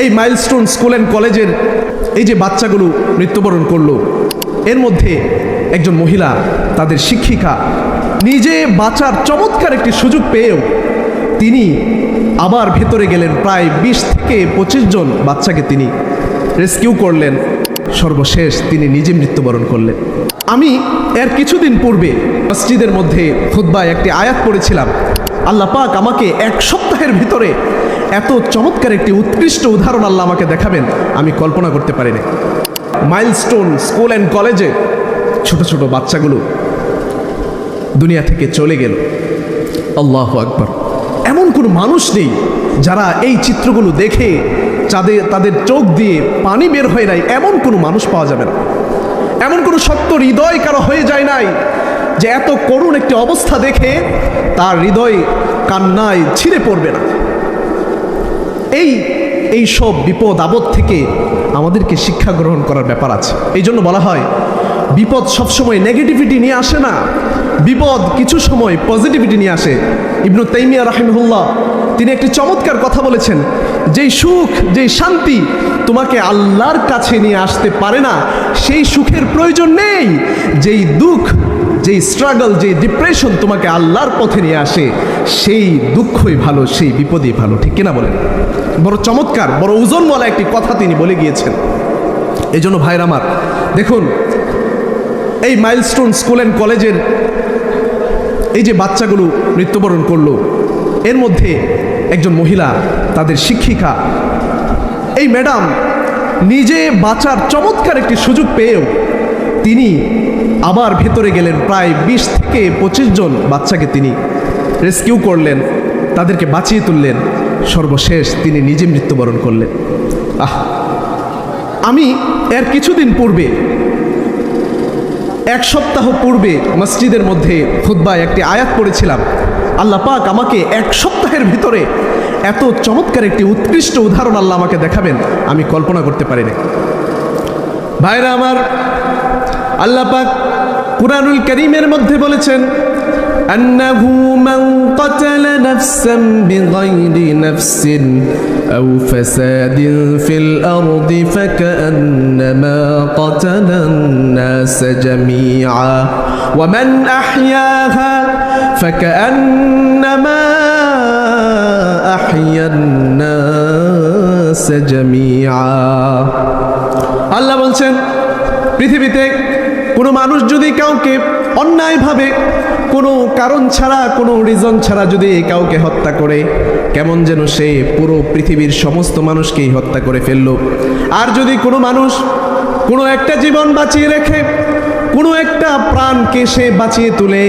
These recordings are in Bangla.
এই মাইলস্টোন স্কুল অ্যান্ড কলেজের এই যে বাচ্চাগুলো মৃত্যুবরণ করল, এর মধ্যে একজন মহিলা, তাদের শিক্ষিকা, নিজে বাঁচার চমৎকার একটি সুযোগ পেয়েও তিনি আবার ভেতরে গেলেন, প্রায় বিশ থেকে পঁচিশ জন বাচ্চাকে তিনি রেস্কিউ করলেন। সর্বশেষ তিনি নিজে মৃত্যুবরণ করলেন। আমি এর কিছুদিন পূর্বে মসজিদের মধ্যে খুদ্বায় একটি আয়াত পড়েছিলাম। আল্লাহ পাক আমাকে এক সপ্তাহের ভিতরে এত চমৎকার একটি উৎকৃষ্ট উদাহরণ আল্লাহ আমাকে দেখাবেন, আমি কল্পনা করতে পারিনি। মাইলস্টোন স্কুল অ্যান্ড কলেজে ছোট ছোট বাচ্চাগুলো দুনিয়া থেকে চলে গেল। আল্লাহ আকবর। এমন কোনো মানুষ নেই যারা এই চিত্রগুলো দেখে যাদের তাদের চোখ দিয়ে পানি বের হয়ে নাই, এমন কোনো মানুষ পাওয়া যাবে না। এমন কোনো সত্য হৃদয় কারও হয়ে যায় নাই যে এত করুণ একটি অবস্থা দেখে তার হৃদয় কান্নায় ছিঁড়ে পড়বে না। এই এই সব বিপদ আপদ থেকে আমাদেরকে শিক্ষা গ্রহণ করার ব্যাপার আছে। এই জন্য বলা হয়, বিপদ সবসময় নেগেটিভিটি নিয়ে আসে না। বিপদ কিছু সময় পজিটিভিটি নিয়ে আসে। ইবনু তাইমিয়া রাহিমহুল্লাহ, তিনি একটি চমৎকার কথা বলেছেন, যেই সুখ, যেই শান্তি তোমাকে আল্লাহর কাছে নিয়ে আসতে পারে না, সেই সুখের প্রয়োজন নেই। যেই দুঃখ যেই স্ট্রাগল যে ডিপ্রেশন তোমাকে আল্লাহর পথে নিয়ে আসে, সেই দুঃখই ভালো, সেই বিপদই ভালো, ঠিক কিনা বলেন? বড় চমৎকার, বড় ওজনওয়ালা একটি কথা তিনি বলে গিয়েছেন। এই জন্য ভাইর আমার, দেখুন, এই মাইলস্টোন স্কুল অ্যান্ড কলেজের এই যে বাচ্চাগুলো মৃত্যুবরণ করল, এর মধ্যে একজন মহিলা, তাদের শিক্ষিকা, এই ম্যাডাম নিজে বাঁচার চমৎকার একটি সুযোগ পেয়েও তিনি আবার ভেতরে গেলেন প্রায় বিশ থেকে পঁচিশ জন বাচ্চাকে তিনি রেস্কিউ করলেন, তাদেরকে বাঁচিয়ে তুললেন। সর্বশেষ তিনি নিজে মৃত্যুবরণ করলেন। আহ, আমি এর কিছুদিন পূর্বে, এক সপ্তাহ পূর্বে মসজিদের মধ্যে খুদ্বায় একটি আয়াত পড়েছিলাম। আল্লাহ পাক আমাকে এক সপ্তাহের ভিতরে এত চমৎকার একটি উৎকৃষ্ট উদাহরণ আল্লাহ আমাকে দেখাবেন, আমি কল্পনা করতে পারিনি ভাইরা আমার আল্লাহ পাক কুরআনুল করিমের মধ্যে বলেছেন أنه من قتل نفسا بغير نفس أو فساد في الأرض فكأنما قتل الناس جميعا ومن أحياها فكأنما أحيا الناس جميعا আল্লাহ বলছেন পৃথিবীতে কোনো মানুষ যদি কাউকে অন্যায়ভাবে কোনো কারণ ছাড়া, কোনো রিজন ছাড়া যদি কাউকে হত্যা করে, কেমন যেন সে পুরো পৃথিবীর সমস্ত মানুষকেই হত্যা করে ফেলল। আর যদি কোনো মানুষ কোনো একটা জীবন বাঁচিয়ে রেখে, কোনো একটা প্রাণকে সে বাঁচিয়ে তুলে,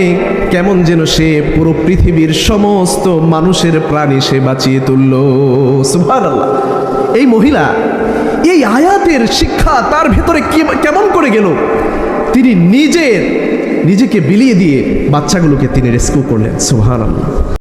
কেমন যেন সে পুরো পৃথিবীর সমস্ত মানুষের প্রাণী সে বাঁচিয়ে তুলল। সুবহানাল্লাহ। এই মহিলা, এই আয়াতের শিক্ষা তার ভেতরে কেমন করে গেল? তিনি নিজের নিজেকে বিলিয়ে দিয়ে বাচ্চাগুলোকে তিনি রেস্কিউ করলেন সুবহানাল্লাহ।